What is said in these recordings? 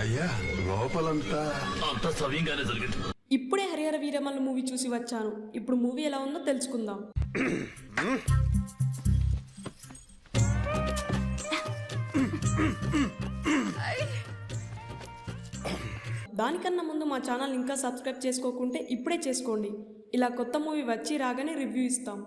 అయ్యా లోపలంతా అంత సవ్యంగానే జరిగింది. ఇప్పుడే హరిహర వీరమల్లు మూవీ చూసి వచ్చాను. ఇప్పుడు మూవీ ఎలా ఉందో తెలుసుకుందాం. దానికన్నా ముందు మా ఛానల్ ఇంకా సబ్స్క్రైబ్ చేసుకోకుంటే ఇప్పుడే చేసుకోండి. ఇలా కొత్త మూవీ వచ్చి రాగానే రివ్యూ ఇస్తాం.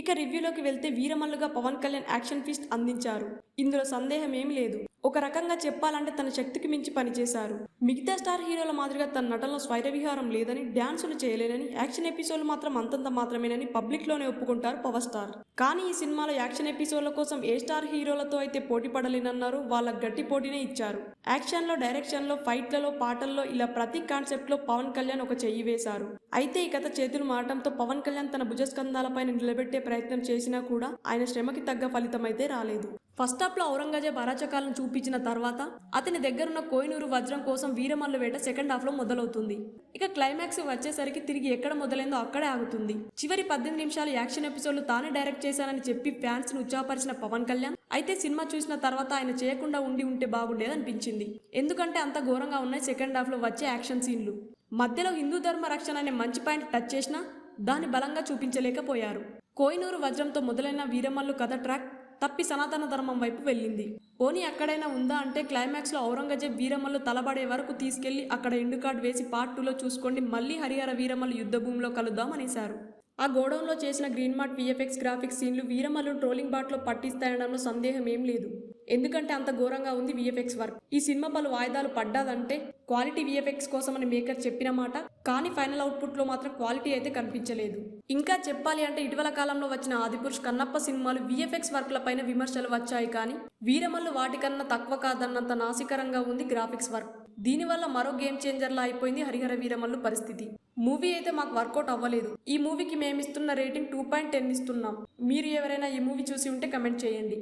ఇక రివ్యూలోకి వెళ్తే వీరమల్లుగా పవన్ కళ్యాణ్ యాక్షన్ ఫీస్ట్ అందించారు. ఇందులో సందేహం ఏమీ లేదు. ఒక రకంగా చెప్పాలంటే తన శక్తికి మించి పనిచేశారు. మిగతా స్టార్ హీరోల మాదిరిగా తన నటనలో స్వైర విహారం లేదని డ్యాన్సులు చేయలేనని యాక్షన్ ఎపిసోడ్లు మాత్రం అంతంత మాత్రమేనని పబ్లిక్లోనే ఒప్పుకుంటారు పవర్ స్టార్. కానీ ఈ సినిమాలో యాక్షన్ ఎపిసోడ్ల కోసం ఏ స్టార్ హీరోలతో అయితే పోటీ పడలేనన్నారు వాళ్ళ గట్టి పోటీనే ఇచ్చారు. యాక్షన్లో డైరెక్షన్లో ఫైట్లలో పాటల్లో ఇలా ప్రతి కాన్సెప్ట్లో పవన్ కళ్యాణ్ ఒక చెయ్యి వేశారు. అయితే ఈ కథ చేతులు మారటంతో పవన్ కళ్యాణ్ తన భుజస్కంధాలపైన నిలబెట్టే ప్రయత్నం చేసినా కూడా ఆయన శ్రమకి తగ్గ ఫలితమైతే రాలేదు. ఫస్ట్ హాఫ్లో ఔరంగజేబ్ అరాచకాలను చూపించిన తర్వాత అతని దగ్గరున్న కోయినూరు వజ్రం కోసం వీరమల్లు వేట సెకండ్ హాఫ్లో మొదలవుతుంది. ఇక క్లైమాక్స్ వచ్చేసరికి తిరిగి ఎక్కడ మొదలైందో అక్కడే ఆగుతుంది. చివరి పద్దెనిమిది నిమిషాలు యాక్షన్ ఎపిసోడ్లు తానే డైరెక్ట్ చేశానని చెప్పి ఫ్యాన్స్ను ఉత్సాహపరిచిన పవన్ కళ్యాణ్ అయితే సినిమా చూసిన తర్వాత ఆయన చేయకుండా ఉండి ఉంటే బాగుండేదనిపించింది. ఎందుకంటే అంత ఘోరంగా ఉన్నాయి సెకండ్ హాఫ్లో వచ్చే యాక్షన్ సీన్లు. మధ్యలో హిందూ ధర్మ రక్షణ అనే మంచి పాయింట్ టచ్ చేసినా దాన్ని బలంగా చూపించలేకపోయారు. కోయినూరు వజ్రంతో మొదలైన వీరమల్లు కథ ట్రాక్ తప్పి సనాతన ధర్మం వైపు వెళ్ళింది. పోనీ అక్కడైనా ఉందా అంటే క్లైమాక్స్లో ఔరంగజేబ్ వీరమల్లు తలబడే వరకు తీసుకెళ్ళి అక్కడ ఎండు కార్డ్ వేసి పార్ట్ టూలో చూసుకోండి మళ్ళీ హరిహర వీరమల్లు యుద్ధభూమిలో కలుద్దామనేశారు ఆ గోడౌన్లో చేసిన గ్రీన్ మార్ట్ విఎఫ్ఎక్స్ గ్రాఫిక్స్ సీన్లు వీరమల్లు ట్రోలింగ్ బాట్లో పట్టిస్తాయనడంలో సందేహం ఏం లేదు. ఎందుకంటే అంత ఘోరంగా ఉంది విఎఫ్ఎక్స్ వర్క్. ఈ సినిమా పలు వాయిదాలు పడ్డాదంటే క్వాలిటీ విఎఫ్ఎక్స్ కోసమని మేకర్ చెప్పిన మాట కానీ ఫైనల్ అవుట్పుట్లో మాత్రం క్వాలిటీ అయితే కనిపించలేదు. ఇంకా చెప్పాలి అంటే ఇటీవల కాలంలో వచ్చిన ఆదిపురుష్ కన్నప్ప సినిమాలు విఎఫ్ఎక్స్ వర్క్ల పైన విమర్శలు వచ్చాయి కానీ వీరమల్లు వాటికన్నా తక్కువ కాదన్నంత నాసికరంగా ఉంది గ్రాఫిక్స్ వర్క్. దీనివల్ల మరో గేమ్ చేంజర్లా అయిపోయింది హరిహర వీరమల్లు పరిస్థితి. మూవీ అయితే మాకు వర్కౌట్ అవ్వలేదు. ఈ మూవీకి మేమిస్తున్న రేటింగ్ టూ పాయింట్ టెన్ ఇస్తున్నాం. మీరు ఎవరైనా ఈ మూవీ చూసి ఉంటే కమెంట్ చేయండి.